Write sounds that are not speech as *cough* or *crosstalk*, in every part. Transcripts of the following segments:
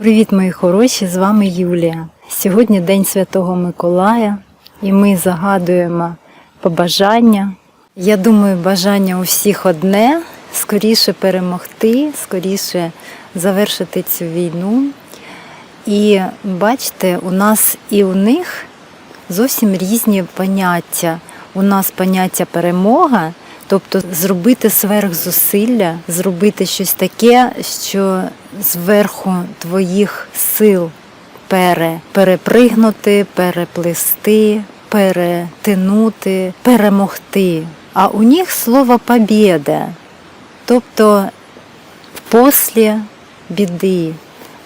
Привіт, мої хороші! З вами Юлія. Сьогодні День Святого Миколая, і ми загадуємо побажання. Я думаю, бажання у всіх одне скоріше перемогти, скоріше завершити цю війну. І бачите, у нас і у них зовсім різні поняття. У нас поняття перемога, тобто зробити сверхзусилля, зробити щось таке, що зверху твоїх сил пере, перепригнути, переплисти, перетинути, перемогти. А у них слово побєда, тобто после біди,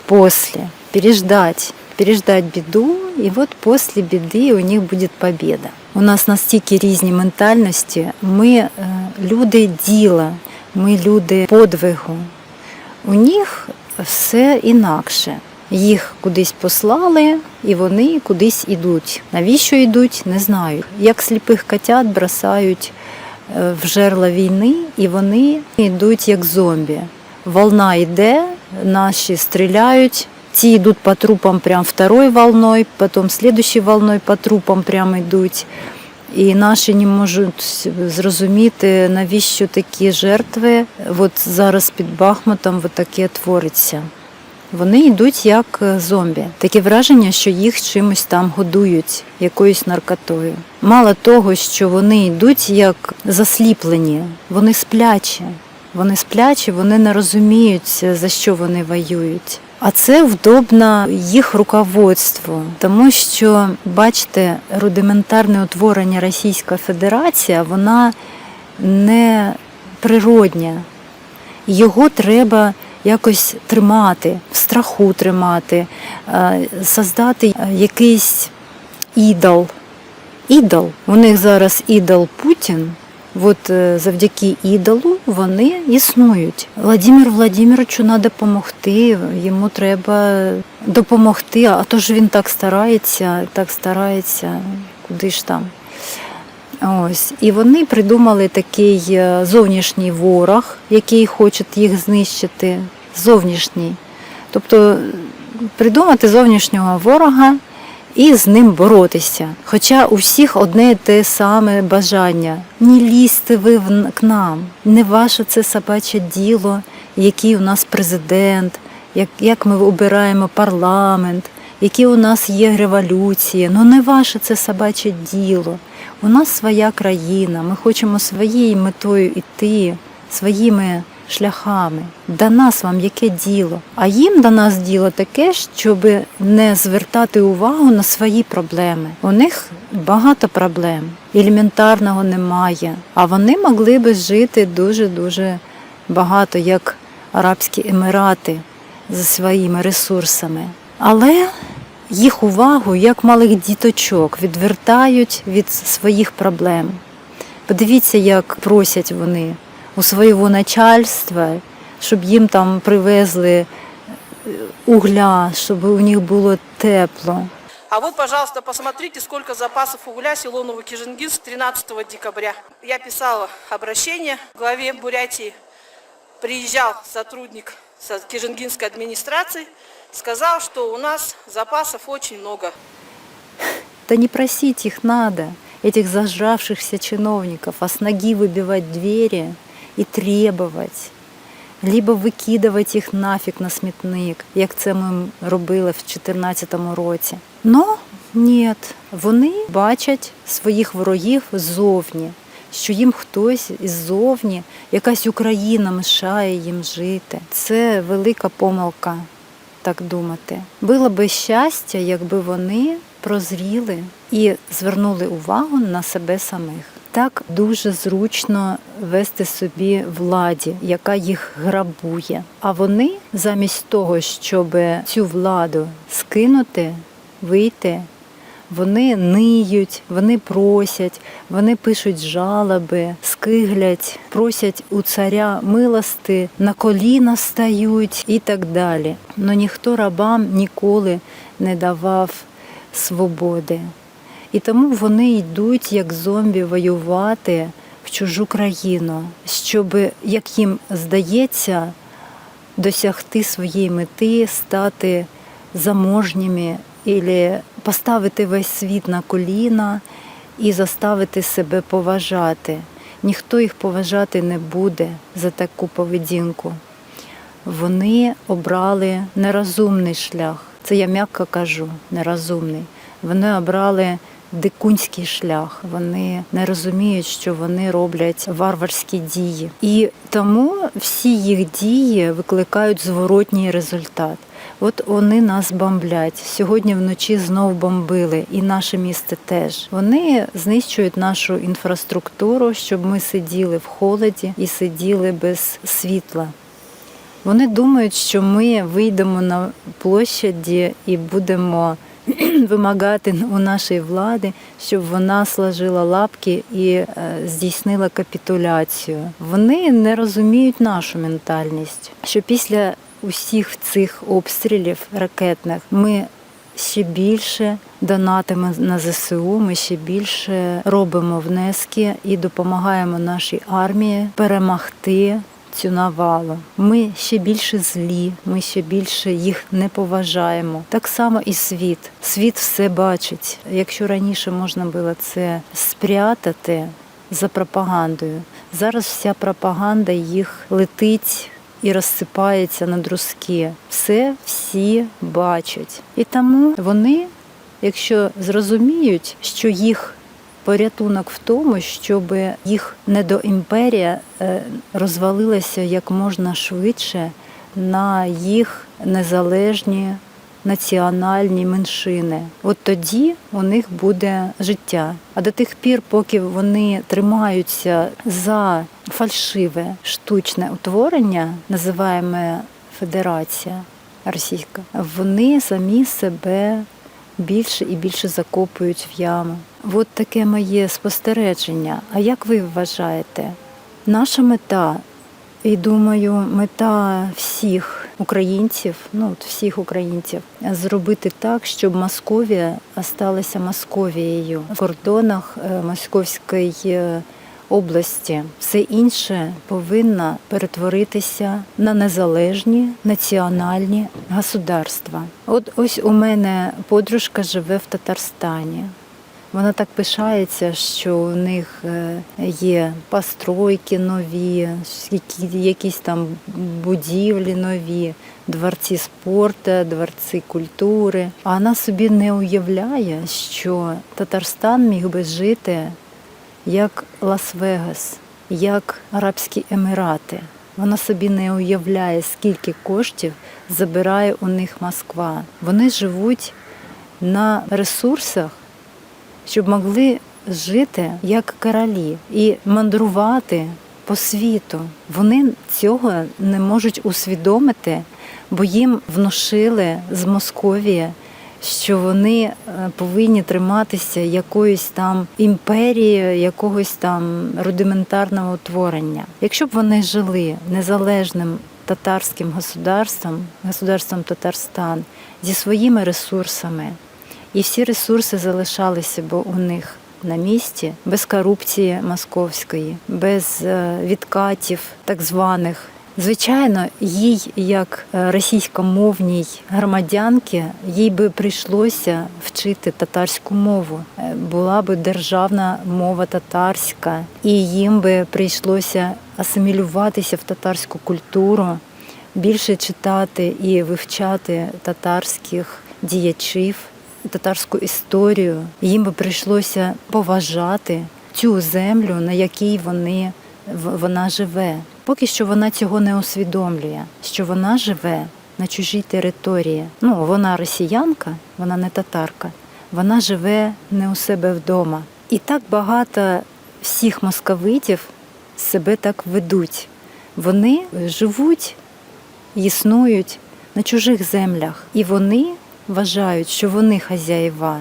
после, переждать, переждать біду, і от після біди у них буде побіда. У нас настільки різні ментальності, ми е, люди діла, ми люди подвигу. У них все інакше. Їх кудись послали, і вони кудись ідуть. Навіщо йдуть, не знаю. Як сліпих котят бросають е, в жерла війни, і вони йдуть як зомбі. Волна йде, наші стріляють, ці йдуть по трупам прям второй волною, потім слідущою волною по трупам прямо йдуть. І наші не можуть зрозуміти, навіщо такі жертви. От зараз під Бахмутом от таке твориться. Вони йдуть як е, зомбі. Таке враження, що їх чимось там годують, якоюсь наркотою. Мало того, що вони йдуть як засліплені, вони сплячі. Вони сплячі, вони не розуміють, за що вони воюють. А це вдобно їх руководству, тому що, бачите, рудиментарне утворення Російська Федерація, вона не природня. Його треба якось тримати, в страху тримати, е, создати е, якийсь ідол. Ідол. У них зараз ідол Путін. От е, завдяки ідолу вони існують. Владимиру Владимировичу треба допомогти, йому треба допомогти, а то ж він так старається, так старається, куди ж там. Ось. І вони придумали такий е, зовнішній ворог, який хоче їх знищити. Зовнішній. Тобто придумати зовнішнього ворога і з ним боротися. Хоча у всіх одне і те саме бажання. Не лізьте ви в- к нам, не ваше це собаче діло, який у нас президент, як, як ми обираємо парламент, які у нас є революції. Ну не ваше це собаче діло. У нас своя країна, ми хочемо своєю метою йти, своїми шляхами. До нас вам яке діло? А їм до нас діло таке, щоб не звертати увагу на свої проблеми. У них багато проблем, елементарного немає. А вони могли би жити дуже-дуже багато, як Арабські Емірати, за своїми ресурсами. Але їх увагу, як малих діточок, відвертають від своїх проблем. Подивіться, як просять вони у свого начальства, щоб їм там привезли угля, щоб у них було тепло. А вот, пожалуйста, посмотрите, сколько запасов угля село Новокижингинск 13 декабря. Я писала обращение главе Бурятии. Приезжал сотрудник со Кижингинской администрации, сказал, что у нас запасов очень много. Да не просить их надо, этих зажравшихся чиновников, а с ноги выбивать двери и требовать. Либо викидувати їх нафіг на смітник, як це ми робили в 2014 році. Но ні, вони бачать своїх ворогів ззовні, що їм хтось іззовні, якась Україна мешає їм жити. Це велика помилка так думати. Було би щастя, якби вони прозріли і звернули увагу на себе самих. Так дуже зручно вести собі владі, яка їх грабує. А вони замість того, щоб цю владу скинути, вийти, вони ниють, вони просять, вони пишуть жалоби, скиглять, просять у царя милости, на коліна стають і так далі. Но ніхто рабам ніколи не давав свободи. І тому вони йдуть як зомбі воювати в чужу країну, щоб, як їм здається, досягти своєї мети, стати заможніми, або поставити весь світ на коліна і заставити себе поважати. Ніхто їх поважати не буде за таку поведінку. Вони обрали нерозумний шлях. Це я м'яко кажу, нерозумний. Вони обрали дикунський шлях. Вони не розуміють, що вони роблять варварські дії. І тому всі їх дії викликають зворотній результат. От вони нас бомблять. Сьогодні вночі знов бомбили, і наше місце теж. Вони знищують нашу інфраструктуру, щоб ми сиділи в холоді і сиділи без світла. Вони думають, що ми вийдемо на площаді і будемо вимагати у нашої влади, щоб вона сложила лапки і е, здійснила капітуляцію. Вони не розуміють нашу ментальність, що після усіх цих обстрілів ракетних ми ще більше донатимо на ЗСУ, ми ще більше робимо внески і допомагаємо нашій армії перемогти цю навалу. Ми ще більше злі, ми ще більше їх не поважаємо. Так само і світ. Світ все бачить. Якщо раніше можна було це спрятати за пропагандою, зараз вся пропаганда їх летить. І розсипається на друзки. Все всі бачать. І тому вони, якщо зрозуміють, що їх порятунок в тому, щоб їх недоімперія е, розвалилася як можна швидше на їх незалежні національні меншини. От тоді у них буде життя. А до тих пір, поки вони тримаються за фальшиве штучне утворення, називаємо Федерація Російська, вони самі себе більше і більше закопують в яму. От таке моє спостереження. А як ви вважаєте? Наша мета, і думаю, мета всіх українців, ну от всіх українців, зробити так, щоб Московія осталася Московією в кордонах е, Московської е, області. Все інше повинно перетворитися на незалежні національні государства. От ось у мене подружка живе в Татарстані. Вона так пишається, що у них е, є постройки нові, які- якісь там будівлі нові, дворці спорту, дворці культури. А вона собі не уявляє, що Татарстан міг би жити як Лас-Вегас, як Арабські Емірати. Вона собі не уявляє, скільки коштів забирає у них Москва. Вони живуть на ресурсах, щоб могли жити як королі і мандрувати по світу. Вони цього не можуть усвідомити, бо їм внушили з Московії, що вони е, повинні триматися якоїсь там імперії, якогось там рудиментарного утворення. Якщо б вони жили незалежним татарським государством, государством Татарстан зі своїми ресурсами, і всі ресурси залишалися б у них на місці без корупції московської, без е, відкатів так званих. Звичайно, їй, як е, російськомовній громадянки, їй би прийшлося вчити татарську мову. Е, Була би державна мова татарська, і їм би прийшлося асимілюватися в татарську культуру, більше читати і вивчати татарських діячів, татарську історію. Їм би прийшлося поважати цю землю, на якій вони вона живе. Поки що вона цього не усвідомлює, що вона живе на чужій території. Ну, вона росіянка, вона не татарка, вона живе не у себе вдома. І так багато всіх московитів себе так ведуть. Вони живуть, існують на чужих землях, і вони вважають, що вони хазяїва.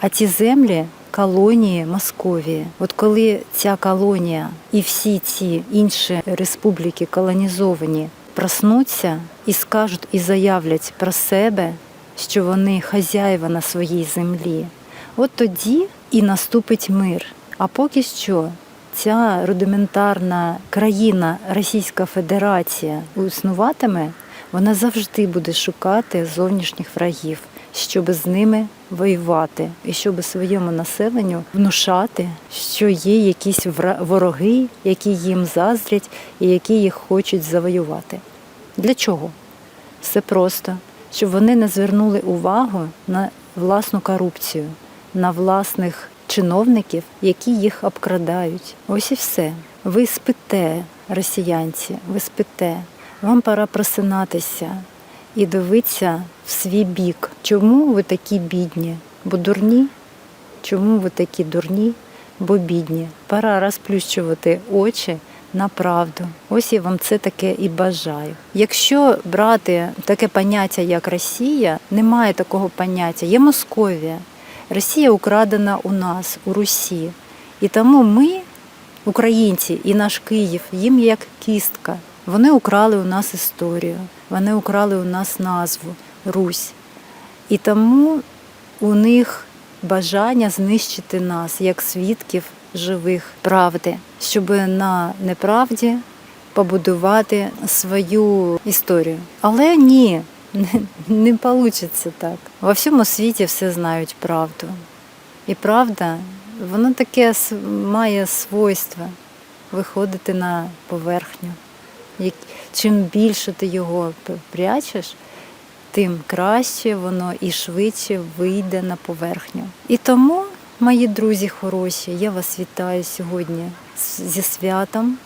А ці землі колонії Московії. От коли ця колонія і всі ці інші республіки колонізовані проснуться і скажуть і заявлять про себе, що вони хазяїва на своїй землі, от тоді і наступить мир. А поки що ця рудиментарна країна Російська Федерація існуватиме, вона завжди буде шукати зовнішніх врагів, щоб з ними воювати і щоб своєму населенню внушати, що є якісь вороги, які їм заздрять і які їх хочуть завоювати. Для чого? Все просто, щоб вони не звернули увагу на власну корупцію, на власних чиновників, які їх обкрадають. Ось і все. Ви спите, росіянці, ви спите. Вам пора просинатися і дивитися в свій бік. Чому ви такі бідні? Бо дурні? Чому ви такі дурні? Бо бідні. Пора розплющувати очі на правду. Ось я вам це таке і бажаю. Якщо брати таке поняття, як Росія, немає такого поняття. Є Московія. Росія украдена у нас, у Русі. І тому ми, українці, і наш Київ, їм як кістка. Вони украли у нас історію, вони украли у нас назву Русь. І тому у них бажання знищити нас як свідків живих правди, щоб на неправді побудувати свою історію. Але ні, *laughs* не, вийде так. Во всьому світі все знають правду. І правда, воно таке має свойство виходити на поверхню. Чим більше ти його прячеш, тим краще воно і швидше вийде на поверхню. І тому, мої друзі хороші, я вас вітаю сьогодні зі святом,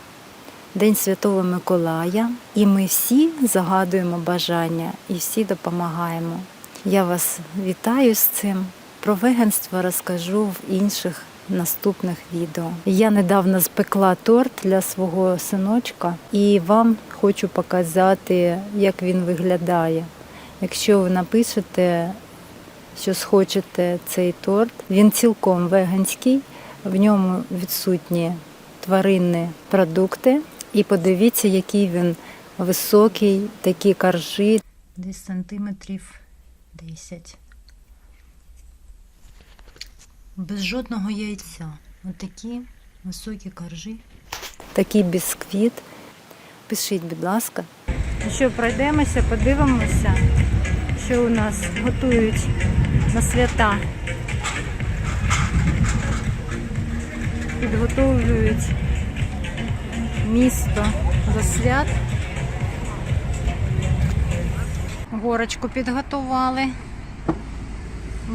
День Святого Миколая. І ми всі загадуємо бажання і всі допомагаємо. Я вас вітаю з цим. Про веганство розкажу в інших наступних відео. Я недавно спекла торт для свого синочка і вам хочу показати, як він виглядає. Якщо ви напишете, що схочете цей торт, він цілком веганський, в ньому відсутні тваринні продукти. І подивіться, який він високий, такі коржі. Десь сантиметрів 10. Без жодного яйця. Отакі високі коржі. Такий бісквіт. Пишіть, будь ласка. Ну що, пройдемося, подивимося, що у нас готують на свята. Підготовлюють місто до свят. Горочку підготували.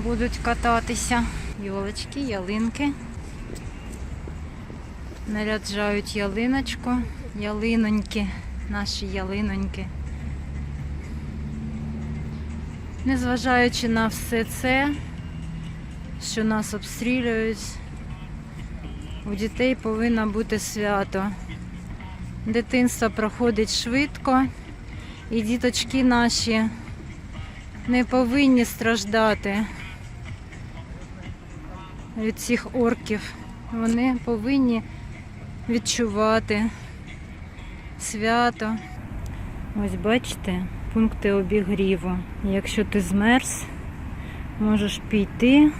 Будуть кататися. Йолочки, ялинки. Наряджають ялиночку, ялиноньки, наші ялиноньки. Незважаючи на все це, що нас обстрілюють, у дітей повинно бути свято. Дитинство проходить швидко, і діточки наші не повинні страждати від цих орків. Вони повинні відчувати свято. Ось бачите, пункти обігріву. Якщо ти змерз, можеш піти,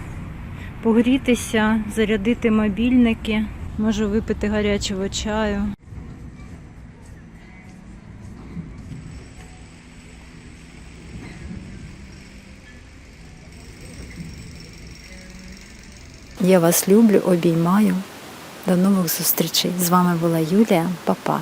погрітися, зарядити мобільники, можу випити гарячого чаю. Я вас люблю, обіймаю. До нових зустрічей. З вами була Юлія. Па-па.